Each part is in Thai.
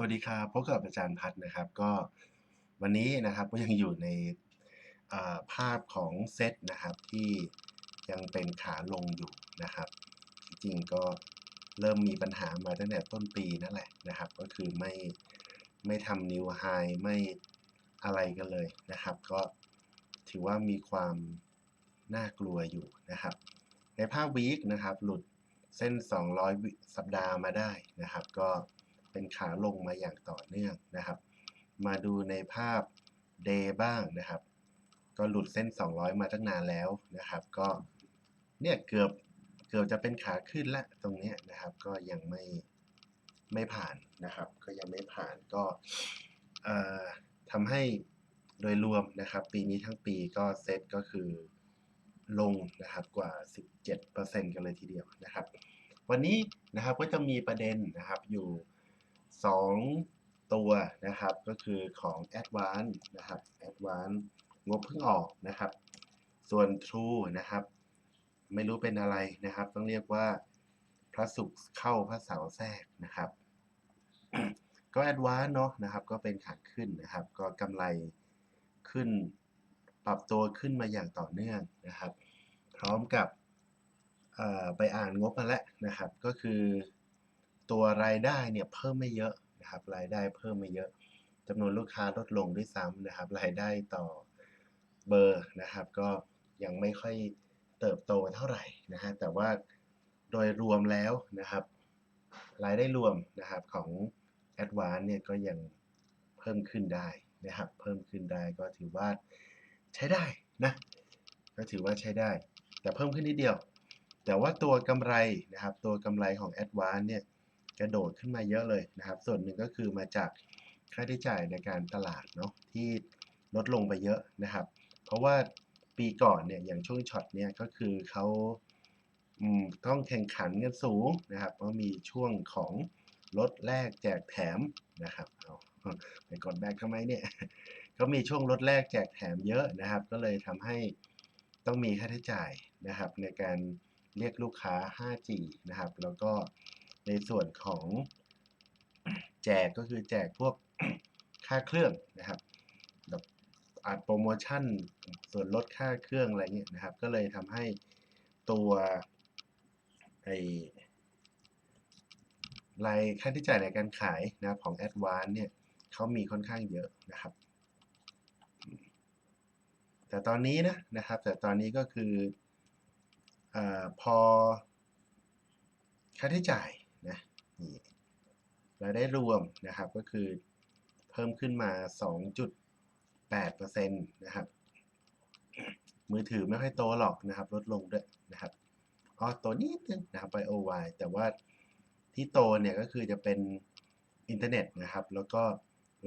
สวัสดีครับพบกับอาจารย์พัฒน์นะครับ ก็วันนี้นะครับก็ยังอยู่ในาภาพของเซตนะครับที่ยังเป็นขาลงอยู่นะครับ จริงๆก็เริ่มมีปัญหามาตั้งแต่ต้นปีนั่นแหละนะครับ ก็คือไม่ไม่ทำนิวไฮไม่อะไรกันเลยนะครับ ก็ถือว่ามีความน่ากลัวอยู่นะครับ ในภาพวีคนะครับ หลุดเส้น 200 สัปดาห์มาได้นะครับ ก็ เป็นขาลงมาอย่างต่อเนื่องนะครับ มาดูในภาพ Day บ้างนะครับ ก็หลุดเส้น 200 มาตั้งนานแล้วนะครับ ก็เนี่ยเกือบเกือบจะเป็นขาขึ้นละตรงนี้นะครับ ก็ยังไม่ไม่ผ่านนะครับ ก็ยังไม่ผ่านก็ทำให้โดยรวมนะครับ ปีนี้ทั้งปีก็เซตก็คือลงนะครับกว่า 17%กันเลยทีเดียวนะครับ วันนี้นะครับก็จะมีประเด็นนะครับอยู่ 2 ตัวนะครับ ก็คือของ Advance นะครับ Advance งบเพิ่งออกนะครับ ส่วน True นะครับ ไม่รู้เป็นอะไรนะครับ ต้องเรียกว่าพระศุกร์เข้าพระเสาแทรกนะครับ ก็ Advance เนาะนะครับ ก็เป็นขาขึ้นนะครับ ก็กำไรขึ้นปรับตัวขึ้นมาอย่างต่อเนื่องนะครับ พร้อมกับไปอ่านงบมาแล้วนะครับ ก็คือ ตัวรายได้เนี่ยเพิ่มไม่เยอะนะครับรายได้เพิ่มไม่เยอะจำนวนลูกค้าลดลงด้วยซ้ำนะครับรายได้ต่อเบอร์นะครับ ก็ยังไม่ค่อยเติบโตเท่าไหร่นะฮะแต่ว่าโดยรวมแล้วนะครับ รายได้รวมนะครับของ a d v a n c e เนี่ยก็ยังเพิ่มขึ้นได้นะครับเพิ่มขึ้นได้ก็ถือว่าใช้ได้นะก็ถือว่าใช้ได้ แต่เพิ่มขึ้นนิดเดียว แต่ว่าตัวกำไรนะครับตัวกำไรของ a d v a n c e เนี่ย กระโดดขึ้นมาเยอะเลยนะครับ ส่วนหนึ่งก็คือมาจากค่าใช้จ่ายในการตลาดเนาะที่ลดลงไปเยอะนะครับ เพราะว่าปีก่อนเนี่ยอย่างช่วงช็อตเนี่ยก็คือเขาต้องแข่งขันกันสูงนะครับก็มีช่วงของลดแลกแจกแถมนะครับเอาไปกดแบกทำไมเนี่ยก็มีช่วงลดแลกแจกแถมเยอะนะครับ ก็เลยทำให้ต้องมีค่าใช้จ่ายนะครับ ในการเรียกลูกค้า 5G นะครับ แล้วก็ ในส่วนของแจกก็คือแจกพวกค่าเครื่องนะครับแบบอาจโปรโมชั่นส่วนลดค่าเครื่องอะไรเงี้ยนะครับ ก็เลยทำให้ตัวไอรายค่าใช้จ่ายในการขายนะของ Advance เนี่ยเขามีค่อนข้างเยอะนะครับ แต่ตอนนี้นะนะครับ แต่ตอนนี้ก็คืออพอค่าใช้จ่าย นี่รายได้รวมนะครับก็คือเพิ่มขึ้นมา 2.8%นะครับ มือถือไม่ค่อยโตหรอกนะครับ ลดลงด้วยนะครับอ๋อตัวนิดนึงนะครับไป OY แต่ว่าที่โตเนี่ยก็คือจะเป็นอินเทอร์เน็ตนะครับ แล้วก็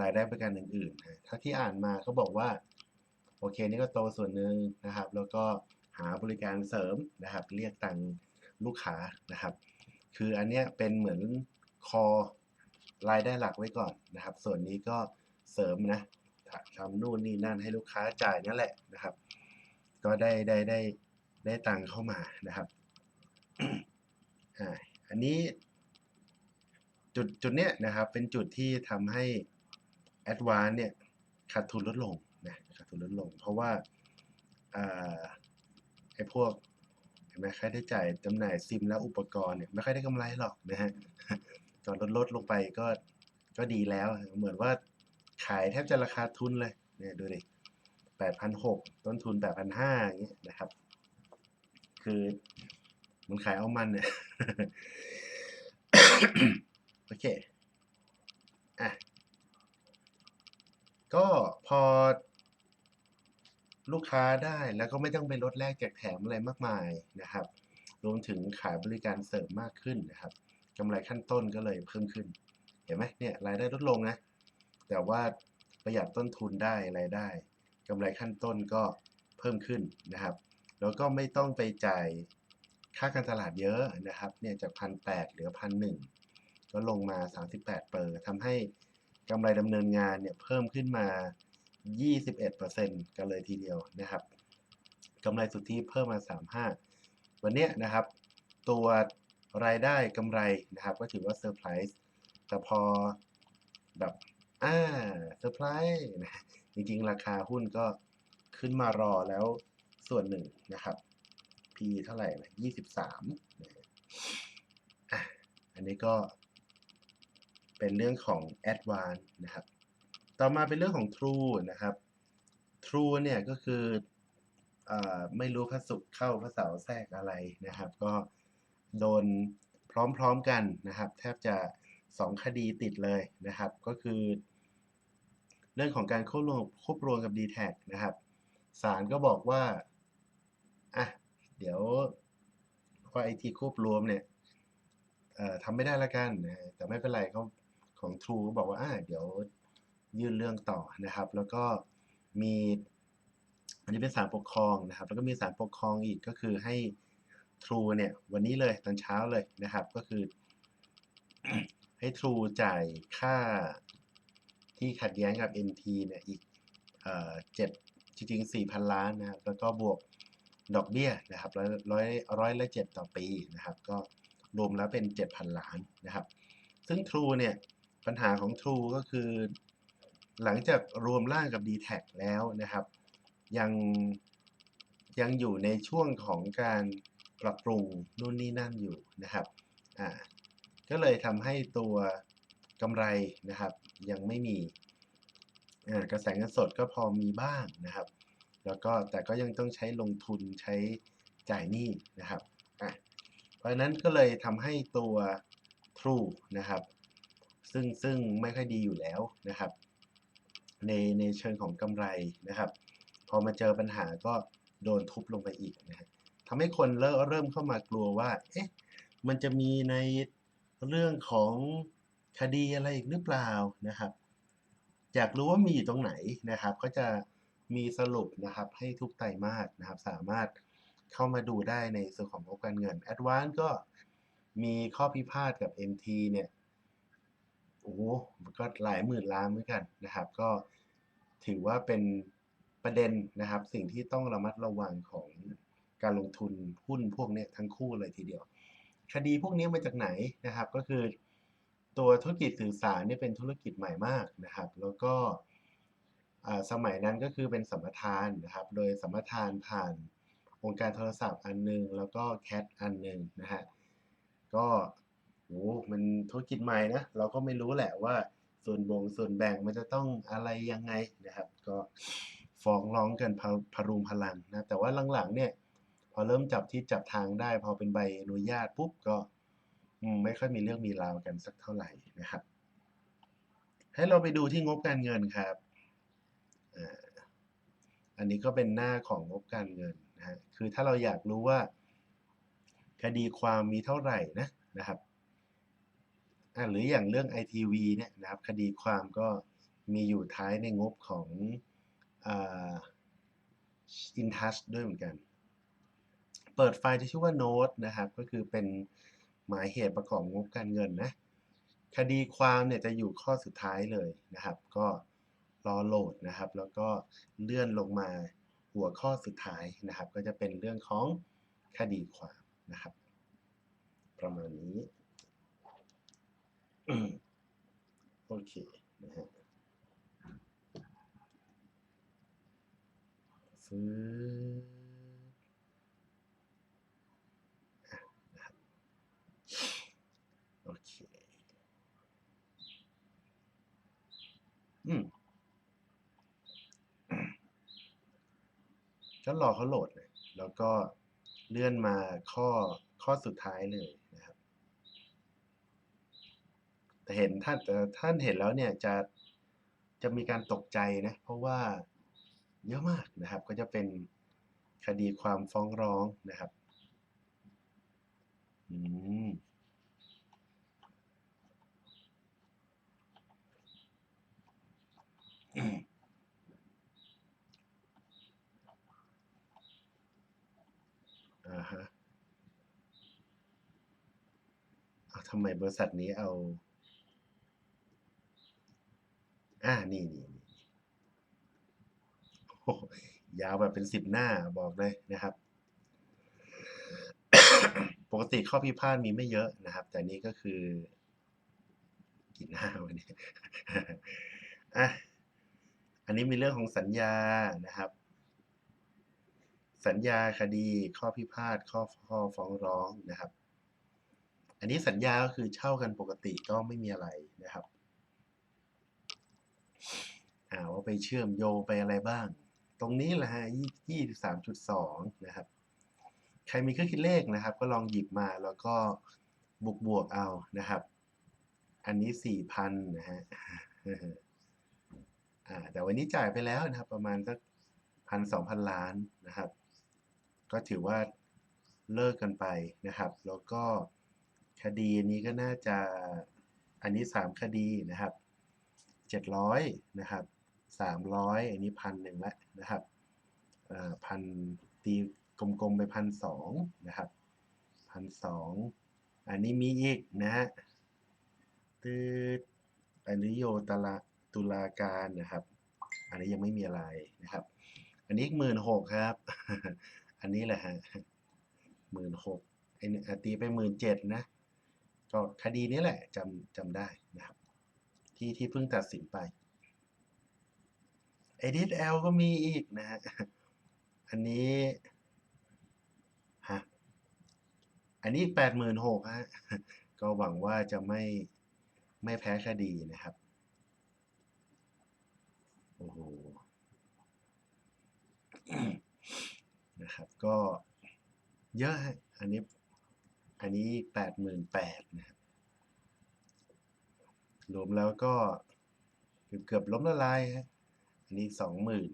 รายได้ประกันอื่นๆนะถ้าที่อ่านมาเขาบอกว่า โอเคนี่ก็โตส่วนหนึ่งนะครับ แล้วก็หาบริการเสริมนะครับ เรียกตังลูกค้านะครับ คืออันเนี้ยเป็นเหมือนคอรายได้หลักไว้ก่อนนะครับ ส่วนนี้ก็เสริมนะทำนู่นนี่นั่นให้ลูกค้าจ่ายนั่นแหละนะครับ ก็ได้ได้ได้ได้ตังเข้ามานะครับอันนี้ จุดจุดเนี้ยนะครับ เป็นจุดที่ทำให้ Advance เนี่ยขาดทุนลดลงนะขาดทุนลดลง เพราะว่าไอ้พวก นไหมค่าใช้จ่ายจำหน่ายซิมและอุปกรณ์เนี่ยไม่ค่อยได้กำไรหรอกนะฮะก็ลดลดลงไปก็ก็ดีแล้ว เหมือนว่าขายแทบจะราคาทุนเลยเนี่ยดูดิแปดพันหกต้นทุนแปดพันห้าอย่างเงี้ยนะครับ คือมันขายเอามันเนี่ยโอเคอะก็พอ ลูกค้าได้แล้วก็ไม่ต้องไปลดแลกแจกแถมอะไรมากมายนะครับ รวมถึงขายบริการเสริมมากขึ้นนะครับกำไรขั้นต้นก็เลยเพิ่มขึ้น เห็นไหมเนี่ยรายได้ลดลงนะ แต่ว่าประหยัดต้นทุนได้รายได้กำไรขั้นต้นก็เพิ่มขึ้นนะครับ แล้วก็ไม่ต้องไปจ่ายค่าการตลาดเยอะนะครับ เนี่ยจากพันแปดเหลือพันหนึ่งก็ลงมา 38 เปอร์ทำให้กำไรดำเนินงานเนี่ยเพิ่มขึ้นมา 21%กันเลยทีเดียวนะครับกำไรสุทธิเพิ่มมา 35 วันนี้นะครับ ตัวรายได้กำไรนะครับ ก็ถือว่าเซอร์ไพรส์แต่พอแบบอ่าเซอร์ไพรส์นะจริงๆ ราคาหุ้นก็ขึ้นมารอแล้วส่วนหนึ่งนะครับ P เท่าไหร่นะยี่สิบสามอะอันนี้ก็เป็นเรื่องของ Advance นะครับ ต่อมาเป็นเรื่องของ True นะครับ True เนี่ยก็คืออไม่รู้พระศุกร์เข้าพระเสาร์แทรกอะไรนะครับ ก็โดนพร้อมๆกันนะครับ แทบจะสองคดีติดเลยนะครับ ก็คือ เรื่องของการควบรวมควบรวมกับ d t แทนะครับศาลก็บอกว่าอะเดี๋ยวพอไอทีควบรวมเนี่ยทำไม่ได้ละกัน แต่ไม่เป็นไรเขาของ True ก็บอกว่าอะเดี๋ยว ยื่นเรื่องต่อนะครับ แล้วก็มีอันนี้เป็นศาลปกครองนะครับ แล้วก็มีศาลปกครองอีกก็คือให้ True เนี่ยวันนี้เลยตอนเช้าเลยนะครับ ก็คือ ให้ True จ่ายค่าที่ขัดแย้งกับ NT เนี่ยอีกเอ่อจ็ดจริงๆ 4,000 ล้านนะครับ แล้วก็บวกดอกเบี้ยนะครับร้อยร้อยร้อยละเจ็ดต่อปีนะครับ ก็รวมแล้วเป็น 7,000 ล้านนะครับ ซึ่ง True เนี่ยปัญหาของ True ก็คือ หลังจากรวมร่างกับ d t แทแล้วนะครับ ยังยังอยู่ในช่วงของการปรับปรุงนู่นนี่นั่นอยู่นะครับอ่าก็เลยทำให้ตัวกำไรนะครับ ยังไม่มีอ่ากระแสเงินสดก็พอมีบ้างนะครับ แล้วก็แต่ก็ยังต้องใช้ลงทุนใช้จ่ายหนี้นะครับอะเพราะฉะนั้นก็เลยทำให้ตัว True นะครับ ซึ่งซึ่งไม่ค่อยดีอยู่แล้วนะครับ ในในเชิงของกำไรนะครับ พอมาเจอปัญหาก็โดนทุบลงไปอีกนะฮะทำให้คนเริ่มเริ่มเข้ามากลัวว่าเอ๊ะมันจะมีในเรื่องของคดีอะไรอีกหรือเปล่านะครับ อยากรู้ว่ามีอยู่ตรงไหนนะครับ ก็จะมีสรุปนะครับให้ทุกไตรมาสนะครับ สามารถเข้ามาดูได้ในส่วนของงบการเงิน Advance ก็มีข้อพิพาทกับ MT เนี่ย ก็หลายหมื่นล้านเหมือนกันนะครับ ก็ถือว่าเป็นประเด็นนะครับ สิ่งที่ต้องระมัดระวังของการลงทุนหุ้นพวกนี้ทั้งคู่เลยทีเดียว คดีพวกนี้มาจากไหนนะครับ ก็คือตัวธุรกิจสื่อสารนี่เป็นธุรกิจใหม่มากนะครับ แล้วก็สมัยนั้นก็คือเป็นสัมปทานนะครับ โดยสัมปทานผ่านองค์การโทรศัพท์อันหนึง แล้วก็แคทอันหนึงนะฮะก็ โอ้มันธุรกิจใหม่นะ เราก็ไม่รู้แหละว่า ส่วนบงส่วนแบ่งมันจะต้องอะไรยังไงนะครับ ก็ฟ้องร้องกันพะรุงพลังนะ แต่ว่าหลังๆ เนี่ย พอเริ่มจับที่จับทางได้ พอเป็นใบอนุญาตปุ๊บก็ไม่ค่อยมีเรื่องมีราวกันสักเท่าไหร่นะครับ ให้เราไปดูที่งบการเงินครับอันนี้ก็เป็นหน้าของงบการเงินนะฮะคือถ้าเราอยากรู้ว่า คดีความมีเท่าไหร่นะนะครับ อ่าหรืออย่างเรื่อง ITV เนี่ยนะครับคดีความก็มีอยู่ท้ายในงบของอ่า InTouch ด้วยเหมือนกัน เปิดไฟล์ที่ชื่อว่า Note นะครับ ก็คือเป็นหมายเหตุประกอบงบการเงินนะ คดีความเนี่ยจะอยู่ข้อสุดท้ายเลยนะครับ ก็รอโหลดนะครับ แล้วก็เลื่อนลงมาหัวข้อสุดท้ายนะครับ ก็จะเป็นเรื่องของคดีความนะครับ ประมาณนี้ โอเคนะฮะฟื้นอะนะครับโอเค อืมก็รอเขาโหลดเลย แล้วก็เลื่อนมาข้อข้อสุดท้ายเลยนะครับ แต่เห็นท่านแต่ท่านเห็นแล้วเนี่ยจะจะมีการตกใจนะเพราะว่าเยอะมากนะครับ ก็จะเป็นคดีความฟ้องร้องนะครับอืมอ่าฮะอ้าวทำไมบริษัทนี้เอา อ่านี่นี่ยาวแบบเป็นสิบหน้าบอกเลยนะครับ ปกติข้อพิพาทมีไม่เยอะนะครับ แต่นี้ก็คือกี่หน้าวันนี้อะอันนี้มีเรื่องของสัญญานะครับ สัญญาคดีข้อพิพาทข้อข้อฟ้องร้องนะครับ อันนี้สัญญาก็คือเช่ากันปกติก็ไม่มีอะไรนะครับ ว่าไปเชื่อมโยงไปอะไรบ้าง ตรงนี้แหละฮะยี่สิบสามจุดสองนะครับ ใครมีเครื่องคิดเลขนะครับ ก็ลองหยิบมาแล้วก็บวกบวกเอานะครับ อันนี้สี่พันนะฮะแต่วันนี้จ่ายไปแล้วนะครับ ประมาณสักพันสองพันล้านนะครับ ก็ถือว่าเลิกกันไปนะครับ แล้วก็คดีนี้ก็น่าจะอันนี้สามคดีนะครับ เจ็ดร้อยนะครับสามร้อยอันนี้พันหนึ่งละนะครับพันตีกลมๆไปพันสองนะครับพันสองอันนี้มีอีกนะฮะตืดอนุโยตละตุลาการนะครับ อันนี้ยังไม่มีอะไรนะครับ อันนี้หมื่นหกครับ อันนี้แหละฮะหมื่นหกไอ้นี่อะตีไปหมื่นเจ็ดนะ ก็คดีนี้แหละจำจำได้นะครับ ที่ที่เพิ่งตัดสินไป Edit L ก็มีอีกนะฮะ อันนี้ฮะ อันนี้แปดหมื่นหกฮะ ก็หวังว่าจะไม่ไม่แพ้คดีนะครับ โอ้โห นะครับ ก็เยอะฮะ อันนี้ อันนี้แปดหมื่นแปดนะครับ รวมแล้วก็เกือบเกือบล้มละลายฮะอันนี้สองหมื่น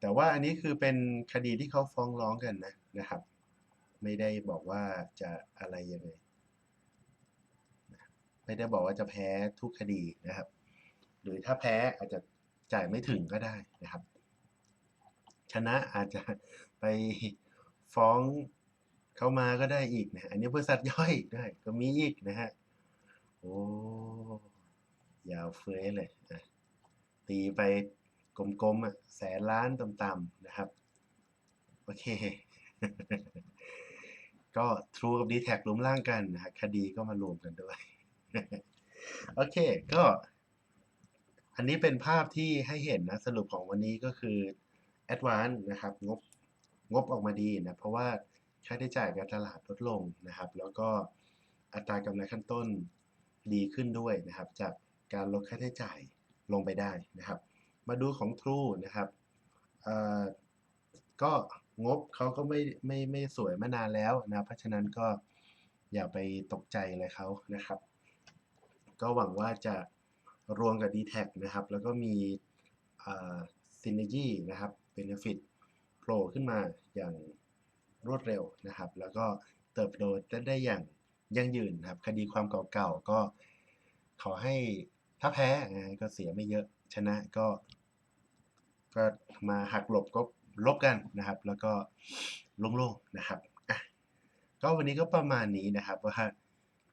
แต่ว่าอันนี้คือเป็นคดีที่เขาฟ้องร้องกันนะนะครับ ไม่ได้บอกว่าจะอะไรยังไงไม่ได้บอกว่าจะแพ้ทุกคดีนะครับ หรือถ้าแพ้อาจจะจ่ายไม่ถึงก็ได้นะครับ ชนะอาจจะไปฟ้อง เขามาก็ได้อีกนะอันนี้บริษัทย่อยได้ก็มีอีกนะฮะโอ้ยาวเฟ้ยเลยอะตีไปกลมๆอะแสนล้านต่ำๆนะครับ โอเค ก็ True กับ d t แท็กรวมร่างกันนะฮะคดีก็มารวมกันด้วย โอเคก็ อันนี้เป็นภาพที่ให้เห็นนะ สรุปของวันนี้ก็คือ Advance นะครับ งบงบออกมาดีนะ เพราะว่า ค่าใช้จ่ายการตลาดลดลงนะครับ แล้วก็อัตรากำไรขั้นต้นดีขึ้นด้วยนะครับ จากการลดค่าใช้จ่ายลงไปได้นะครับ มาดูของ True นะครับก็งบเขาก็ไม่ไม่ไม่สวยมานานแล้วนะเพราะฉะนั้นก็อย่าไปตกใจอะไรเขานะครับ ก็หวังว่าจะรวมกับ d t แทนะครับ แล้วก็มีซินเนจีนะครับ Benefit โผล่ขึ้นมาอย่าง รวดเร็วนะครับ แล้วก็เติบโตได้อย่างยั่งยืนครับ คดีความเก่าๆก็ขอให้ถ้าแพ้นะก็เสียไม่เยอะชนะก็ ก็มาหักหลบก็ลบกันนะครับ แล้วก็โล่งๆนะครับก็วันนี้ก็ประมาณนี้นะครับว่า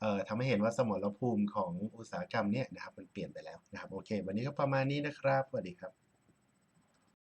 เอ่อทำให้เห็นว่าสมรภูมิของอุตสาหกรรมเนี่ยนะครับมันเปลี่ยนไปแล้วนะครับโอเค วันนี้ก็ประมาณนี้นะครับสวัสดีครับ